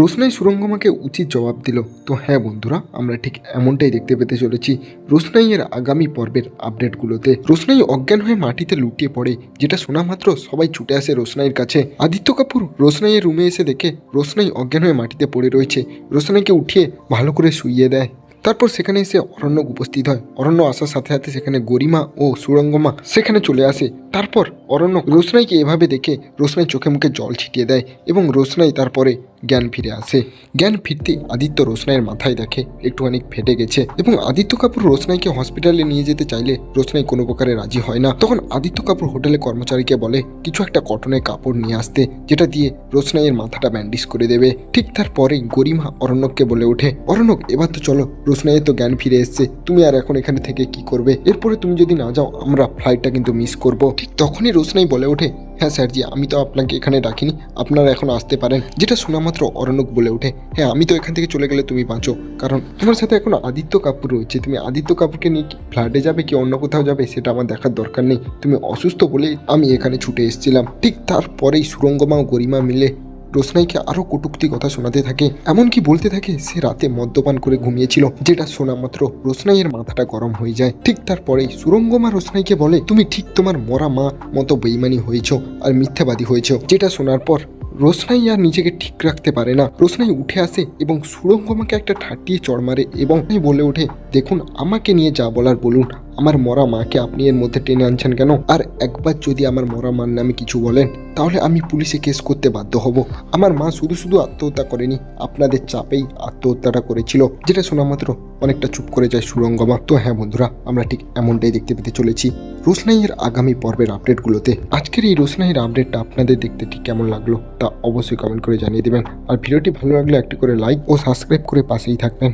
রোশনাই সুরঙ্গমাকে উচিত জবাব দিল, তো হ্যাঁ বন্ধুরা, আমরা ঠিক এমনটাই দেখতে পেতে চলেছি রোশনাইয়ের আগামী পর্বের আপডেটগুলোতে। রোশনাই অজ্ঞান হয়ে মাটিতে লুটিয়ে পড়ে, যেটা শোনা মাত্র সবাই ছুটে আসে রোশনাইয়ের কাছে। আদিত্য কাপুর রোশনাইয়ের রুমে এসে দেখে রোশনাই অজ্ঞান হয়ে মাটিতে পড়ে রয়েছে। রোশনাইকে উঠিয়ে ভালো করে শুইয়ে দেয়। তারপর সেখানে এসে অরণ্য উপস্থিত হয়। অরণ্য আসার সাথে সাথে সেখানে গরিমা ও সুরঙ্গমা সেখানে চলে আসে। তারপর অরণ্য রোশনাইকে এভাবে দেখে রোশনাই চোখে মুখে জল ছিটিয়ে দেয় এবং রোশনাই তারপরে জ্ঞান ফিরে আসে। জ্ঞান ফিরতে আদিত্য রোশনাইয়ের মাথায় দেখে, একটুখানি ফেটে গেছে এবং আদিত্য কাপুর রোশনাইকে হসপিটালে নিয়ে যেতে চাইলে রোশনাই কোনো প্রকারে রাজি হয় না। তখন আদিত্য কাপুর হোটেলে কর্মচারীকে বলে, কিছু একটা কটনের কাপড় নিয়ে আসতে, যেটা দিয়ে রোশনাইয়ের মাথাটা ব্যান্ডেজ করে দেবে। ঠিক তারপরেই গরিমা অরণ্যককে বলে ওঠে, অরণ্যক, এবার তো চলো, রোশনাইয়ের তো জ্ঞান ফিরে এসছে। তুমি আর এখন এখানে থেকে কি করবে? এরপরে তুমি যদি না যাও, আমরা ফ্লাইটটা কিন্তু মিস করব। ঠিক তখনই রোশনাই বলে ওঠে হ্যাঁ স্যারজি, আমি তো আপনাকে এখানে ডাকিনি, আপনারা এখন আসতে পারেন। যেটা শোনা মাত্র অরণ্যক বলে ওঠে হ্যাঁ আমি তো এখান থেকে চলে গেলে তুমি বাঁচো, কারণ তোমার সাথে এখন আদিত্য কাপুর রয়েছে। তুমি আদিত্য কাপুরকে নিয়ে কি ফ্ল্যাটে যাবে কি অন্য কোথাও যাবে, সেটা আমার দেখার দরকার নেই। তুমি অসুস্থ বলে আমি এখানে ছুটে এসেছিলাম। ঠিক তারপরেই সুরঙ্গমা ও গরিমা মিলে রোশনাইকে আরও কটুক্তি কথা শোনাতে থাকে। এমনকি বলতে থাকে, সে রাতে মদ্যপান করে ঘুমিয়েছিল, যেটা শোনা মাত্র রোশনাইয়ের মাথাটা গরম হয়ে যায়। ঠিক তারপরেই সুরঙ্গমা রোশনাইকে বলে, তুমি ঠিক তোমার মরা মা মতো বেইমানি হয়েছ আর মিথ্যাবাদী হয়েছ। যেটা শোনার পর রোশনাই আর নিজেকে ঠিক রাখতে পারে না। রোশনাই উঠে আসে এবং সুরঙ্গমাকে একটা ঠাটিয়ে চড় মারে এবং বলে ওঠে, দেখুন, আমাকে নিয়ে যা বলার বলুন আমার মরা মাকে আপনি এর মধ্যে টেনে আনছেন কেন? আর একবার যদি আমার মরা মার নামে কিছু বলেন, তাহলে আমি পুলিশে কেস করতে বাধ্য হব। আমার মা শুধু শুধু আত্মহত্যা করেনি, আপনাদের চাপেই আত্মহত্যাটা করেছিল, যেটা শোনা মাত্র অনেকটা চুপ করে যায় সুরঙ্গমা তো হ্যাঁ বন্ধুরা, আমরা ঠিক এমনটাই দেখতে পেতে চলেছি রোশনাইয়ের আগামী পর্বের আপডেটগুলোতে। আজকের এই রোশনাইয়ের আপডেটটা আপনাদের দেখতে ঠিক কেমন লাগল তা অবশ্যই কমেন্ট করে জানিয়ে দেবেন। আর ভিডিওটি ভালো লাগলে একটি করে লাইক ও সাবস্ক্রাইব করে পাশেই থাকবেন।